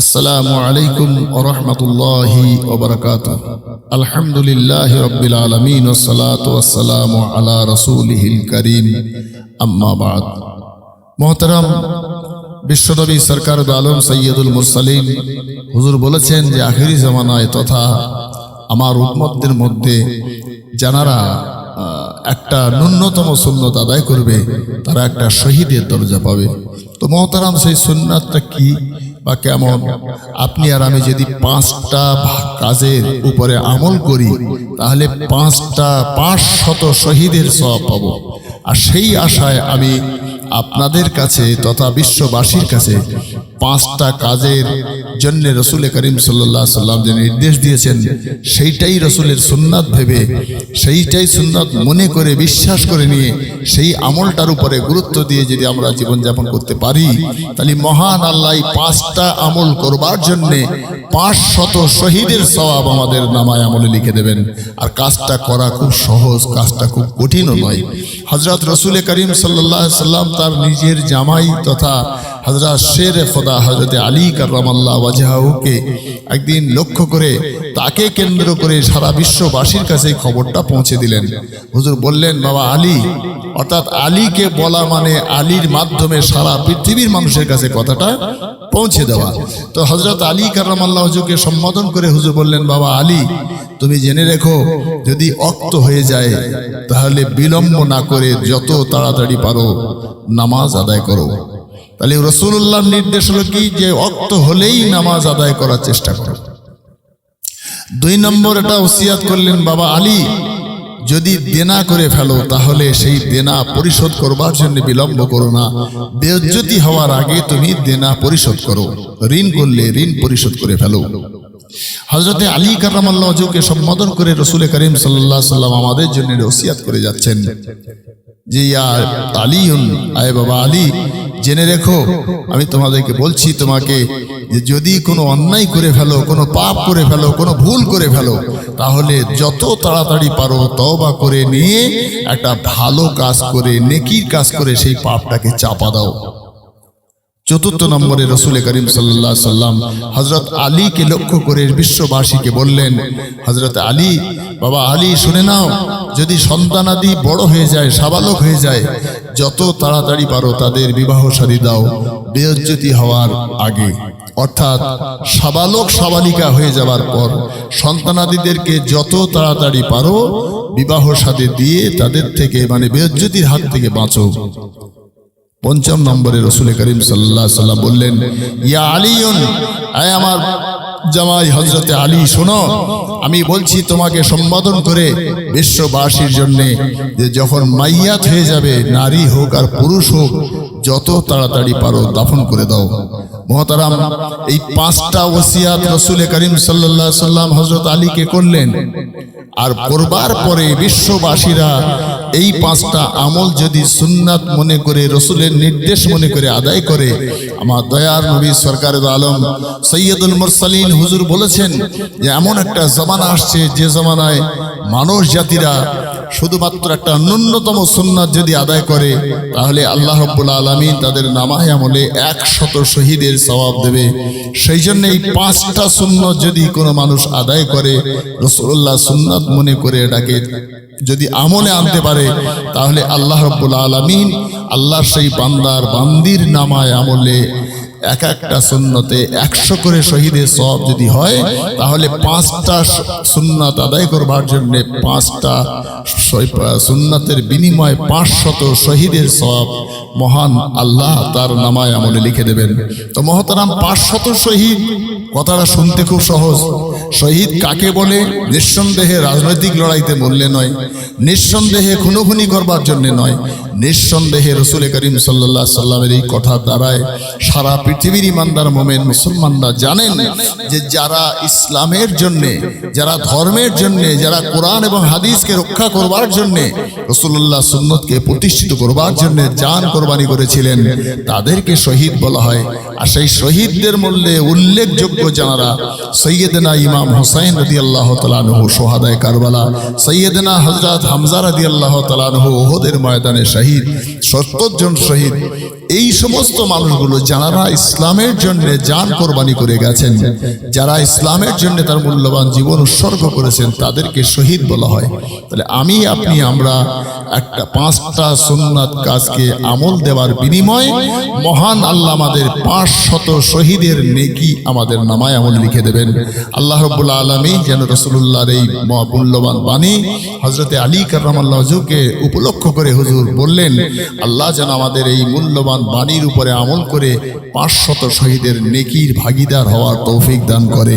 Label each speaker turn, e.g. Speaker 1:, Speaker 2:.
Speaker 1: আসসালামু আলাইকুম ওরহমতুল্লাহি ওবরাকাত আলহামদুলিল্লাহ রব্বিল আলমিন ওসালাতাম আলা রসুলহিল করিম। আম্মাবাদ মোহতারাম, বিশ্বনবী সরকার আলম সৈয়দুল মুরসালিম হুজুর বলেছেন যে আখেরি জামানায় তথা আমার উন্মতদের মধ্যে যারা একটা ন্যূনতম সুন্নত আদায় করবে, তারা একটা শহীদের দরজা পাবে। তো মহতারাম, সেই সুন্নাতটা কি? বা কেমন? আপনি আর আমি যদি পাঁচটা কাজের উপরে আমল করি, তাহলে পাঁচটা পাঁচ শত শহীদের সব পাবো। আর সেই আশায় আমি আপনাদের কাছে তথা বিশ্ববাসীর কাছে পাঁচটা কাজের জন্য রসুল করিম সাল্লাহ সাল্লাম যে নির্দেশ দিয়েছেন, সেইটাই রসুলের সুন্নাত ভেবে, সেইটাই সুন্নাত মনে করে বিশ্বাস করে নিয়ে সেই আমলটার উপরে গুরুত্ব দিয়ে যদি আমরা জীবনযাপন করতে পারি, তাহলে মহান আল্লাহ পাঁচটা আমল করবার জন্যে পাঁচ শত শহীদের সওয়াব আমাদের নামায় আমলে লিখে দেবেন। আর কাজটা করা খুব সহজ, কাজটা খুব কঠিনও নয়। হজরত রসুল করিম সাল্লাহ সাল্লাম তার নিজের জামাই তথা হজরত শের খোদা হজরত আলী কার্লামাল্লাহ ওয়াজাহুকে একদিন লক্ষ্য করে তাকে কেন্দ্র করে সারা বিশ্ববাসীর কাছে খবরটা পৌঁছে দিলেন। হুজুর বললেন, বাবা আলী, অর্থাৎ আলীকে বলা মানে আলীর মাধ্যমে সারা পৃথিবীর মানুষের কাছে কথাটা পৌঁছে দেওয়া। তো হজরত আলী কার্লামাল্লাহ হুজুরকে সম্বোধন করে হুজুর বললেন, বাবা আলী, তুমি জেনে রেখো, যদি অক্ত হয়ে যায়, তাহলে বিলম্ব না করে যত তাড়াতাড়ি পারো, নামাজ আদায় করো। তাহলে রসুল্লাহর নির্দেশ হলো কি? যে অক্ত হলেই নামাজ আদায় করার চেষ্টা করো। দুই নম্বর এটা ওসিয়াত করলেন বাবা আলী, যদি দেনা করে ফেলো, তাহলে সেই দেনা পরিশোধ করবার জন্য বিলম্ব করো না। বেজ্জতি হওয়ার আগে তুমি দেনা পরিশোধ করো। ঋণ করলে ঋণ পরিশোধ করে ফেলো। হজরতে আলী কারামাল্লাহকে সম্বোধন করে রসুল করিম সাল্লাহ সাল্লাম আমাদের জন্য ওসিয়াত করে যাচ্ছেন। যে ইয়া আলিউন, আয় বাবা আলী জেনে রেখো, আমি তোমাদেরকে বলছি তোমাকে যে যদি কোনো অন্যায় করে ফেলো, কোনো পাপ করে ফেলো, কোনো ভুল করে ফেলো, তাহলে যত তাড়াতাড়ি পারো তওবা করে নিয়ে একটা ভালো কাজ করে, নেকির কাজ করে সেই পাপটাকে চাপা দাও। চতুর্থ নম্বরে রসুল করিম সাল্লাহ সাল্লাম হজরত আলীকে লক্ষ্য করে বিশ্ববাসীকে বললেন হজরত আলী, বাবা আলী, শুনে নাও যদি সন্তানাদি বড় হয়ে যায়, সাবালক হয়ে যায়, যত তাড়াতাড়ি পারো তাদের বিবাহ সাদী দাও, বেজ্জতি হওয়ার আগে। অর্থাৎ সাবালক, সাবালিকা হয়ে যাবার পর সন্তানাদিদেরকে যত তাড়াতাড়ি পারো বিবাহ সাদী দিয়ে তাদের থেকে মানে বেজ্জতির হাত থেকে বাঁচো। পঞ্চম নম্বরে রসুল করিম সাল্লাহ সাল্লাম বললেন, ইয়া আলিয়ন, আয় আমার জামাই হজরতে আলী, শোনো, আমি বলছি তোমাকে সম্বোধন করে বিশ্ববাসীর জন্যে যে যখন মাইয়াত হয়ে যাবে, নারী হোক আর পুরুষ হোক, যত তাড়াতাড়ি পারো দাফন করে দাও। মহতারাম, এই পাঁচটা ওসিয়াত রসুল করিম সাল্লা সাল্লাম হজরত আলীকে করলেন। আর করবার পরে বিশ্ববাসীরা এই পাঁচটা আমল যদি সুন্নাত মনে করে, রসুলের নির্দেশ মনে করে আদায় করে, আমার দয়ার নবী সরকার আলম সৈয়দুল মুরসালিন হুজুর বলেছেন যে, এমন একটা জমানা আসছে, যে জমানায় মানুষ জাতিরা শুধুমাত্র একটা ন্যূনতম সুন্নাত যদি আদায় করে, তাহলে আল্লাহ রব্বুল আলমিন তাদের নামায় আমলে একশত শহীদের সবাব দেবে। সেই জন্য এই পাঁচটা সুন্নত যদি কোনো মানুষ আদায় করে রসুল্লাহ সুন্নাত মনে করে এটাকে যদি আমলে আনতে পারে, তাহলে আল্লাহ রব্বুল আলমিন আল্লাহর সেই বান্দার বান্দির নামায় আমলে এক একটা সুন্নতে একশো করে শহীদের সব যদি হয়, তাহলে পাঁচটা সুন্নাত আদায় করবার জন্যে পাঁচটা সুন্নতের বিনিময়ে পাঁচশত শহীদের সব মহান আল্লাহ তার নামায় আমলে লিখে দেবেন। তো মহতারাম, পাঁচশত শহীদ, কথাটা শুনতে খুব সহজ। শহীদ কাকে বলে? নিঃসন্দেহে রাজনৈতিক লড়াইতে মরলে নয়। নিঃসন্দেহে খুনোখুনি করবার জন্য নয়। নিঃসন্দেহে রসুল করিম সাল্লাহ সাল্লামের এই কথা দ্বারায় সারা পৃথিবীর ইমানদার মোমেন মুসলমানরা জানেন যে যারা ইসলামের জন্যে, যারা ধর্মের জন্যে, যারা কোরআন এবং হাদিসকে রক্ষা করবার জন্যে রসুল্লাহ সুন্নতকে প্রতিষ্ঠিত করবার জন্যে জান কোরবানি করেছিলেন, তাদেরকে শহীদ বলা হয়। আর সেই শহীদদের মূল্যে উল্লেখযোগ্য যারা সৈয়দনা ইমাম ইমাম হোসাইন রদি আল্লাহ তালানহু সোহাদায় কারবালা সৈয়দনা হজরত হামজা রদি আল্লাহ তালানহু ওহদের ময়দানে শহীদ, সত্তর জন শহীদ। এই সমস্ত মানুষগুলো যারা ইসলামের জন্য যান কোরবানি করে গেছেন, যারা ইসলামের জন্য তার মূল্যবান জীবন উৎসর্গ করেছেন, তাদেরকে শহীদ বলা হয়। তাহলে আমি, আপনি, আমরা একটা পাঁচটা সুন্নাত কাজকে আমল দেওয়ার বিনিময়ে মহান আল্লাহ আমাদের পাঁচ শত শহীদের নেকি আমাদের নামায় আমল লিখে দেবেন। আল্লাহ রব্বুল্লা আলমী যেন রসুল্লাহর এই মূল্যবান বাণী হজরতে আলী কার্লামকে উপলক্ষ করে হুজুর বললেন, আল্লাহ যেন আমাদের এই মূল্যবান বাণীর উপরে আমল করে পাঁচ শত শহীদের নেকির ভাগিদার হওয়ার তৌফিক দান করে।